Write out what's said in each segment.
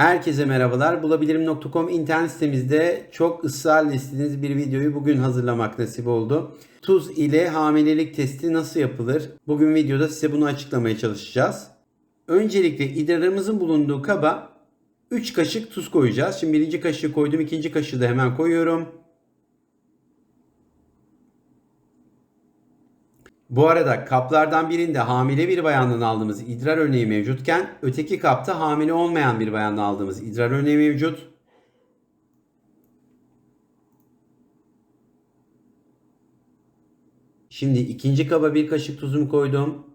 Herkese merhabalar. Bulabilirim.com internet sitemizde çok ısrarla istediğiniz bir videoyu bugün hazırlamak nasip oldu. Tuz ile hamilelik testi nasıl yapılır? Bugün videoda size bunu açıklamaya çalışacağız. Öncelikle idrarımızın bulunduğu kaba 3 kaşık tuz koyacağız. Şimdi birinci kaşığı koydum, ikinci kaşığı da hemen koyuyorum. Bu arada kaplardan birinde hamile bir bayandan aldığımız idrar örneği mevcutken öteki kapta hamile olmayan bir bayandan aldığımız idrar örneği mevcut. Şimdi ikinci kaba bir kaşık tuzumu koydum.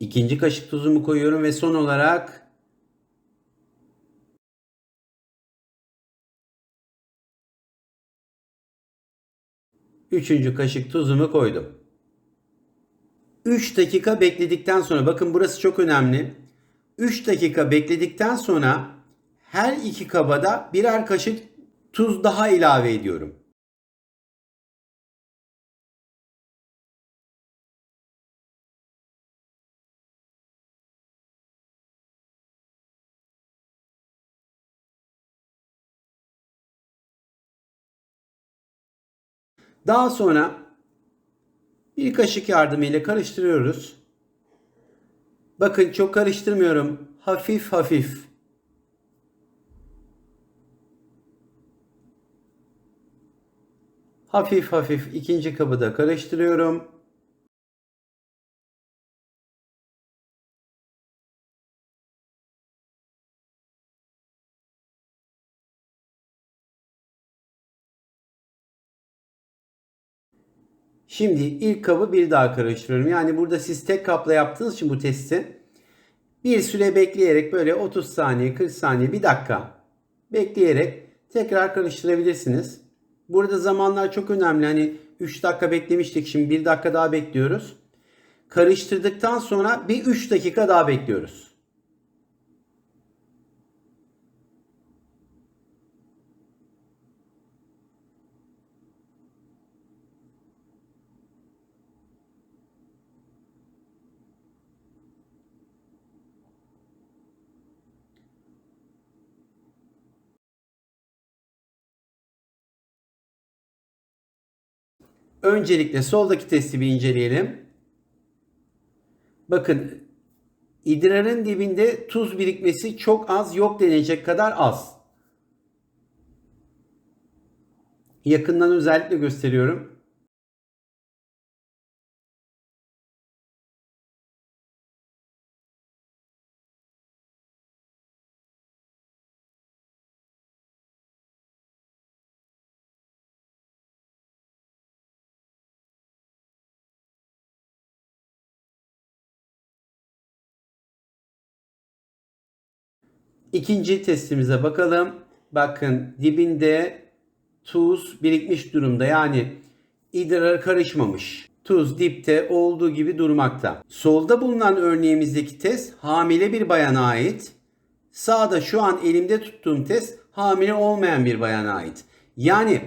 İkinci kaşık tuzumu koyuyorum ve son olarak üçüncü kaşık tuzumu koydum. 3 dakika bekledikten sonra bakın burası çok önemli. 3 dakika bekledikten sonra her iki kabada birer kaşık tuz daha ilave ediyorum. Daha sonra bir kaşık yardımıyla karıştırıyoruz. Bakın çok karıştırmıyorum. Hafif hafif. Hafif hafif ikinci kabı da karıştırıyorum. Şimdi ilk kabı bir daha karıştırıyorum. Yani burada siz tek kapla yaptığınız için bu testi bir süre bekleyerek böyle 30 saniye, 40 saniye, 1 dakika bekleyerek tekrar karıştırabilirsiniz. Burada zamanlar çok önemli. Hani 3 dakika beklemiştik. Şimdi 1 dakika daha bekliyoruz. Karıştırdıktan sonra bir 3 dakika daha bekliyoruz. Öncelikle soldaki testi bir inceleyelim. Bakın idrarın dibinde tuz birikmesi çok az yok denecek kadar az. Yakından özellikle gösteriyorum. İkinci testimize bakalım. Bakın dibinde tuz birikmiş durumda. Yani idrara karışmamış. Tuz dipte olduğu gibi durmakta. Solda bulunan örneğimizdeki test hamile bir bayana ait. Sağda şu an elimde tuttuğum test hamile olmayan bir bayana ait. Yani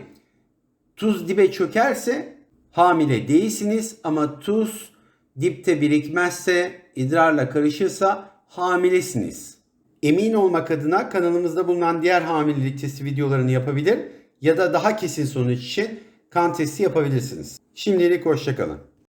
tuz dibe çökerse hamile değilsiniz ama tuz dipte birikmezse, idrarla karışırsa hamilesiniz. Emin olmak adına kanalımızda bulunan diğer hamilelik testi videolarını yapabilir ya da daha kesin sonuç için kan testi yapabilirsiniz. Şimdilik hoşçakalın.